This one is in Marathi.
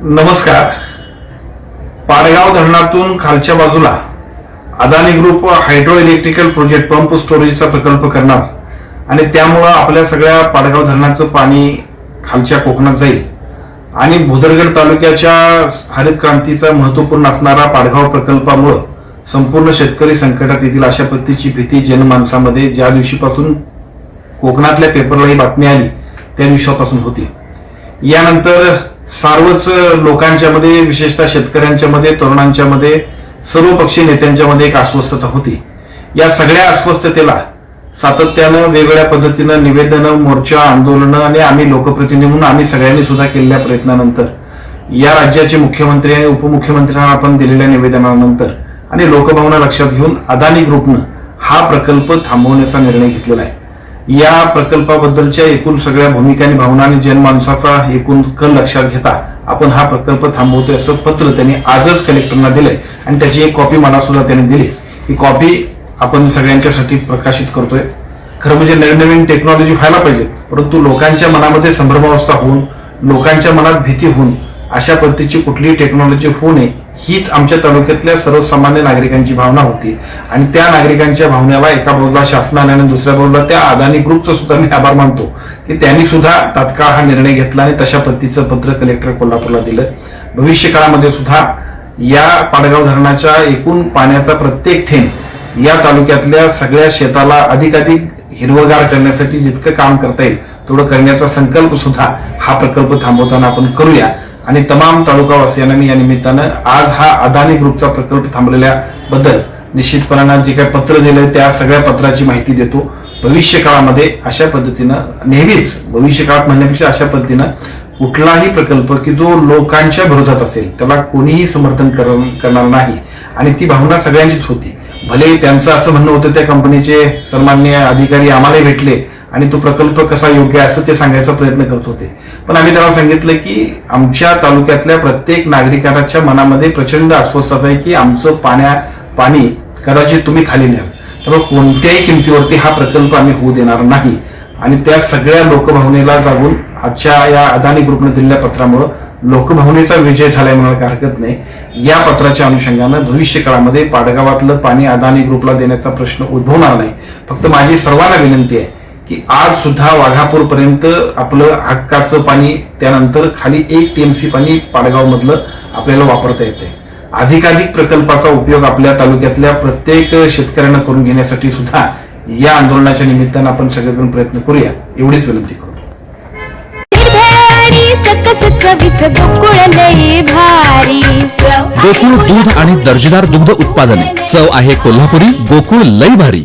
नमस्कार. पाडगाव धरणातून खालच्या बाजूला Adani group hydro electrical project pump स्टोरेजचा प्रकल्प करणार. आणि त्यामुळं आपल्या सगळ्या पाडगाव धरणाचं पाणी खालच्या कोकणात जाईल. आणि भुदरगड तालुक्याच्या हरित क्रांतीचा महत्त्वपूर्ण असणारा पाडगाव प्रकल्पामुळं संपूर्ण शेतकरी संकटात येतील अशा पद्धतीची भीती जनमानसामध्ये ज्या दिवशीपासून कोकणातल्या पेपरला ही बातमी आली त्या दिवसापासून होती. यानंतर सर्वच लोकांच्या मध्ये विशेषतः शेतकऱ्यांच्या मध्ये तरुणांच्या मध्ये सर्व पक्षी नेत्यांच्या मध्ये एक अस्वस्थता होती. या सगळ्या अस्वस्थतेला सातत्यानं वेगवेगळ्या पद्धतीनं निवेदनं मोर्चा आंदोलनं आणि आम्ही लोकप्रतिनिधी म्हणून आम्ही सगळ्यांनी सुद्धा केलेल्या प्रयत्नानंतर या राज्याचे मुख्यमंत्री आणि उपमुख्यमंत्र्यांना आपण दिलेल्या निवेदनानंतर आणि लोकभावना लक्षात घेऊन अदानी ग्रुपनं हा प्रकल्प थांबवण्याचा निर्णय घेतलेला आहे. या प्रकल्पाबद्दलच्या एकूण सगळ्या भूमिका आणि भावना आणि जनमानसाचा एकूण कल लक्षात घेता आपण हा प्रकल्प थांबवतोय असं पत्र त्यांनी आजच कलेक्टरना दिलंय. आणि त्याची एक कॉपी मला सुद्धा त्यांनी दिली. ही कॉपी आपण सगळ्यांच्यासाठी प्रकाशित करतोय. खरं म्हणजे नवीन नवीन टेक्नॉलॉजी व्हायला पाहिजे परंतु लोकांच्या मनामध्ये संभ्रमावस्था होऊन लोकांच्या मनात भीती होऊन अशा पद्धतीची कुठलीही टेक्नॉलॉजी होऊ नये हीच आमच्या तालुक्यातल्या सर्वसामान्य नागरिकांची भावना होती. आणि त्या नागरिकांच्या भावनेला एका बाजूला शासनाने आणि दुसऱ्या बाजूला त्या अदानी ग्रुपचं सुद्धा मी आभार मानतो की त्यांनी सुद्धा तात्काळ हा निर्णय घेतला आणि तशा पद्धतीचं पत्र कलेक्टर कोल्हापूरला दिलं. भविष्य काळामध्ये सुद्धा या पाडगाव धरणाच्या एकूण पाण्याचा प्रत्येक थेंब या तालुक्यातल्या सगळ्या शेताला अधिकाधिक हिरवगार करण्यासाठी जितकं काम करता येईल तेवढं करण्याचा संकल्प सुद्धा हा प्रकल्प थांबवताना आपण करूया. आणि तमाम तालुकावासियांना मी या निमित्तानं आज हा अदानी ग्रुपचा प्रकल्प थांबलेल्या बद्दल निश्चितपणानं जे काही पत्र दिलं त्या सगळ्या पत्राची माहिती देतो. भविष्य काळामध्ये अशा पद्धतीनं नेहमीच भविष्य काळात म्हणण्यापेक्षा अशा पद्धतीनं कुठलाही प्रकल्प की जो लोकांच्या विरोधात असेल त्याला कोणीही समर्थन कर- करणार नाही. आणि ती भावना सगळ्यांचीच होती. भले त्यांचं असं म्हणणं होतं त्या कंपनीचे सन्मान्य अधिकारी आम्हालाही भेटले आणि तो प्रकल्प कसा योग्य असं ते सांगायचा प्रयत्न करत होते. पण आम्ही त्यांना सांगितलं की आमच्या तालुक्यातल्या प्रत्येक नागरिकांच्या मनामध्ये प्रचंड अस्वस्थता आहे की आमचं पाण्या पाणी कदाचित तुम्ही खाली न्याल. त्यामुळे कोणत्याही किमतीवरती हा प्रकल्प आम्ही होऊ देणार नाही. आणि त्या सगळ्या लोकभावनेला जागून आजच्या या अदानी ग्रुपने दिलेल्या पत्रामुळं लोकभावनेचा विजय झालाय म्हणायला काही हरकत नाही. या पत्राच्या अनुषंगानं भविष्य काळामध्ये पाडगावातलं पाणी अदानी ग्रुपला देण्याचा प्रश्न उद्भवणार नाही. फक्त माझी सर्वांना विनंती आहे की आज सुद्धा वाघापूर पर्यंत आपलं हक्काचं पाणी त्यानंतर खाली एक टीएमसी पाणी पाडगाव मधलं आपल्याला वापरता येते. अधिकाधिक प्रकल्पाचा उपयोग आपल्या तालुक्यातल्या प्रत्येक शेतकऱ्यांना करून घेण्यासाठी सुद्धा या आंदोलनाच्या निमित्तानं आपण सगळेजण प्रयत्न करूया. एवढीच विनंती भारी. गोकुळ दूध आणि दर्जेदार दुग्ध उत्पादने. चव आहे कोल्हापुरी गोकुळ लई भारी.